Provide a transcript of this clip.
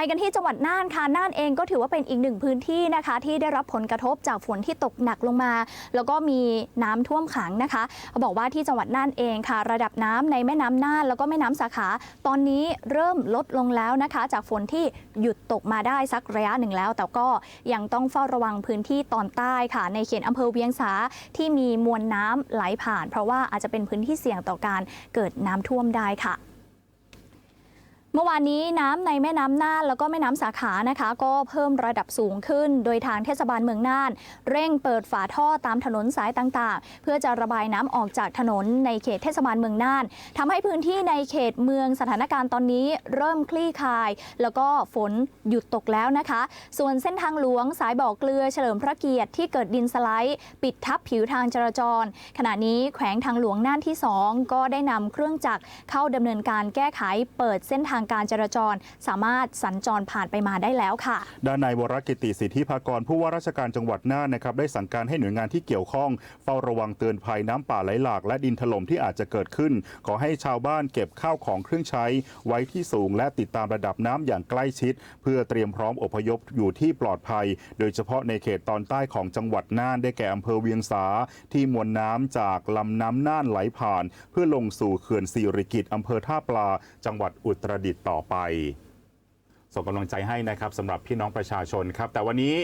ไปกันที่จังหวัดน่านค่ะน่านเองก็ถือว่าเป็นอีกหนึ่งพื้นที่นะคะ ที่ได้รับผลกระทบจากฝนที่ตกหนักลงมา แล้วก็มีน้ำท่วมขังนะคะเขาบอกว่าที่จังหวัดน่านเองค่ะ ระดับน้ำในแม่น้ำน่านแล้วก็แม่น้ำสาขา ตอนนี้เริ่มลดลงแล้วนะคะ จากฝนที่หยุดตกมาได้สักระยะหนึ่งแล้ว แต่ก็ยังต้องเฝ้าระวังพื้นที่ตอนใต้ค่ะ ในเขตอำเภอเวียงสาที่มีมวลน้ำไหลผ่าน เพราะว่าอาจจะเป็นพื้นที่เสี่ยงต่อการเกิดน้ำท่วมได้ค่ะ มื่อวานนี้น้ำในแม่น้ำน่านแล้วก็แม่น้ำสาขานะคะ ก็เพิ่มระดับสูงขึ้น โดยทางเทศบาลเมืองน่าน เร่งเปิดฝาท่อตามถนนสายต่างๆ เพื่อจะระบายน้ำออกจากถนนในเขตเทศบาลเมืองน่านทำให้พื้นที่ในเขตเมืองสถานการณ์ตอนนี้เริ่มคลี่คลาย แล้วก็ฝนหยุดตกแล้วนะคะ ส่วนเส้นทางหลวงสายบ่อเกลือเฉลิมพระเกียรติที่เกิดดินสไลด์ ปิดทับผิวทางจราจร ขณะนี้แขวงทางหลวงน่านที่ 2 ก็ได้นำเครื่องจักรเข้าดำเนินการแก้ไขเปิดเส้นทางการจราจร สามารถสัญจรผ่านไปมาได้แล้วค่ะ ด้านนายวรกิติสิทธิภากรผู้ว่าราชการจังหวัดน่านนะครับได้สั่งการให้หน่วยงานที่เกี่ยวข้อง เฝ้าระวังเตือนภัยน้ำป่าไหลหลาก และดินถล่มที่อาจจะเกิดขึ้น ขอให้ชาวบ้านเก็บข้าวของเครื่องใช้ ไว้ที่สูง และติดตามระดับน้ำอย่างใกล้ชิด เพื่อเตรียมพร้อมอพยพอยู่ที่ปลอดภัย โดยเฉพาะในเขตตอนใต้ของจังหวัดน่านได้แก่อำเภอเวียงสาที่มวลน้ำจากลำน้ำน่านไหลผ่าน เพื่อลงสู่เขื่อนสิริกิตอำเภอท่าปลา จังหวัดอุตรดิตถ์ต่อไป ส่งกำลังใจให้นะครับสำหรับพี่น้องประชาชนครับ แต่วันนี้